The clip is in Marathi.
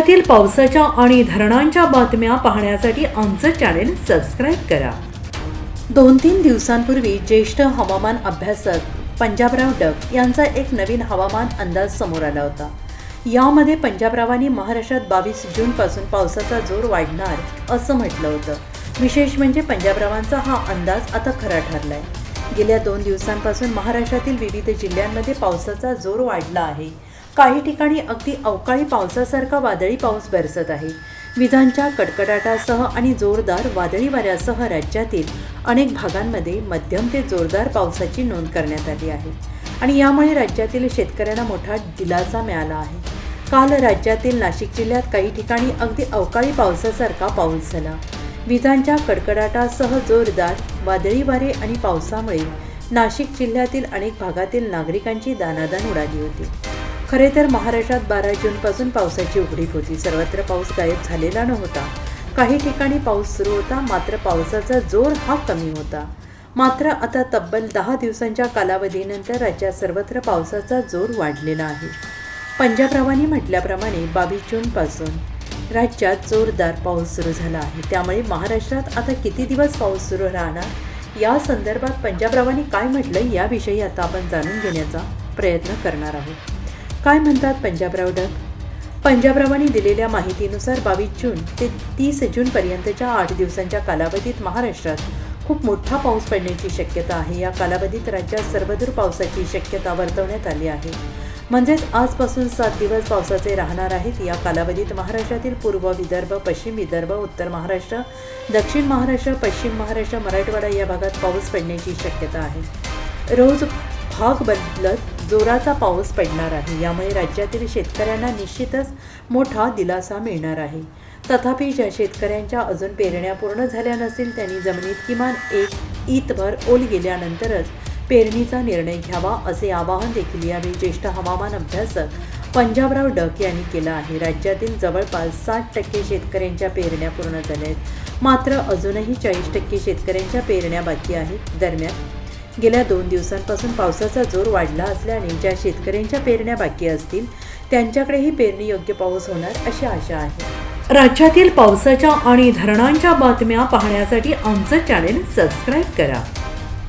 राज्यातील पावसाच्या आणि धरणांच्या बातम्या पाहण्यासाठी आमचं चॅनेल सबस्क्राईब करा. दोन तीन दिवसांपूर्वी ज्येष्ठ हवामान अभ्यासक पंजाबराव डक यांचा एक नवीन हवामान अंदाज समोर आला होता. यामध्ये पंजाबरावांनी महाराष्ट्रात बावीस जूनपासून पावसाचा जोर वाढणार असं म्हटलं होतं. विशेष म्हणजे पंजाबरावांचा हा अंदाज आता खरा ठरलाय. गेल्या दोन दिवसांपासून महाराष्ट्रातील विविध जिल्ह्यांमध्ये पावसाचा जोर वाढला आहे. काही ठिकाणी अगदी अवकाळी पावसासारखा वादळी पाऊस बरसत आहे. विजांच्या कडकडाटासह आणि जोरदार वादळी वाऱ्यासह राज्यातील अनेक भागांमध्ये मध्यम ते जोरदार पावसाची नोंद करण्यात आली आहे आणि यामुळे राज्यातील शेतकऱ्यांना मोठा दिलासा मिळाला आहे. काल राज्यातील नाशिक जिल्ह्यात काही ठिकाणी अगदी अवकाळी पावसासारखा पाऊस झाला. विजांच्या कडकडाटासह जोरदार वादळी वारे आणि पावसामुळे नाशिक जिल्ह्यातील अनेक भागातील नागरिकांची दानादान उडाली होती. खरे तर महाराष्ट्रात बारा जूनपासून पावसाची उघडीप होती. सर्वत्र पाऊस गायब झालेला नव्हता. काही ठिकाणी पाऊस सुरू होता मात्र पावसाचा जोर हा कमी होता. मात्र आता तब्बल दहा दिवसांच्या कालावधीनंतर राज्यात सर्वत्र पावसाचा जोर वाढलेला आहे. पंजाबरावांनी म्हटल्याप्रमाणे बावीस जूनपासून राज्यात जोरदार पाऊस सुरू झाला आहे. त्यामुळे महाराष्ट्रात आता किती दिवस पाऊस सुरू राहणार? या संदर्भात पंजाबरावांनी काय म्हटलं याविषयी आता आपण जाणून घेण्याचा प्रयत्न करणार आहोत. काय म्हणतात पंजाबराव डक पंजाबरावांनी दिलेल्या माहितीनुसार बावीस जून ते तीस जूनपर्यंतच्या आठ दिवसांच्या कालावधीत महाराष्ट्रात खूप मोठा पाऊस पडण्याची शक्यता आहे. या कालावधीत राज्यात सर्वदूर पावसाची शक्यता वर्तवण्यात आली आहे. म्हणजेच आजपासून सात दिवस पावसाचे राहणार आहेत. या कालावधीत महाराष्ट्रातील पूर्व विदर्भ पश्चिम विदर्भ उत्तर महाराष्ट्र दक्षिण महाराष्ट्र पश्चिम महाराष्ट्र मराठवाडा या भागात पाऊस पडण्याची शक्यता आहे. रोज भाग बदलत जोराचा पाऊस पडणार आहे. यामुळे राज्यातील शेतकऱ्यांना निश्चितच मोठा दिलासा मिळणार आहे. तथापि ज्या शेतकऱ्यांच्या अजून पेरण्या पूर्ण झाल्या नसेल त्यांनी जमिनीत किमान एक ईतभर ओल गेल्यानंतरच पेरणीचा निर्णय घ्यावा असे आवाहन देखील यावेळी ज्येष्ठ हवामान अभ्यासक पंजाबराव डक यांनी केलं आहे. राज्यातील जवळपास साठ टक्के शेतकऱ्यांच्या पेरण्या पूर्ण झाल्या आहेत मात्र अजूनही चाळीस टक्के शेतकऱ्यांच्या पेरण्या बाकी आहेत. दरम्यान गेल्या दोन दिवसांपासून पावसाचा जोर वाढला असल्याने ज्या शेतकऱ्यांच्या पेरण्या बाकी असतील त्यांच्याकडेही पेरणी योग्य पाऊस होणार अशी आशा आहे. राज्यातील पावसाच्या आणि धरणांच्या बातम्या पाहण्यासाठी आमचं चॅनेल सबस्क्राईब करा.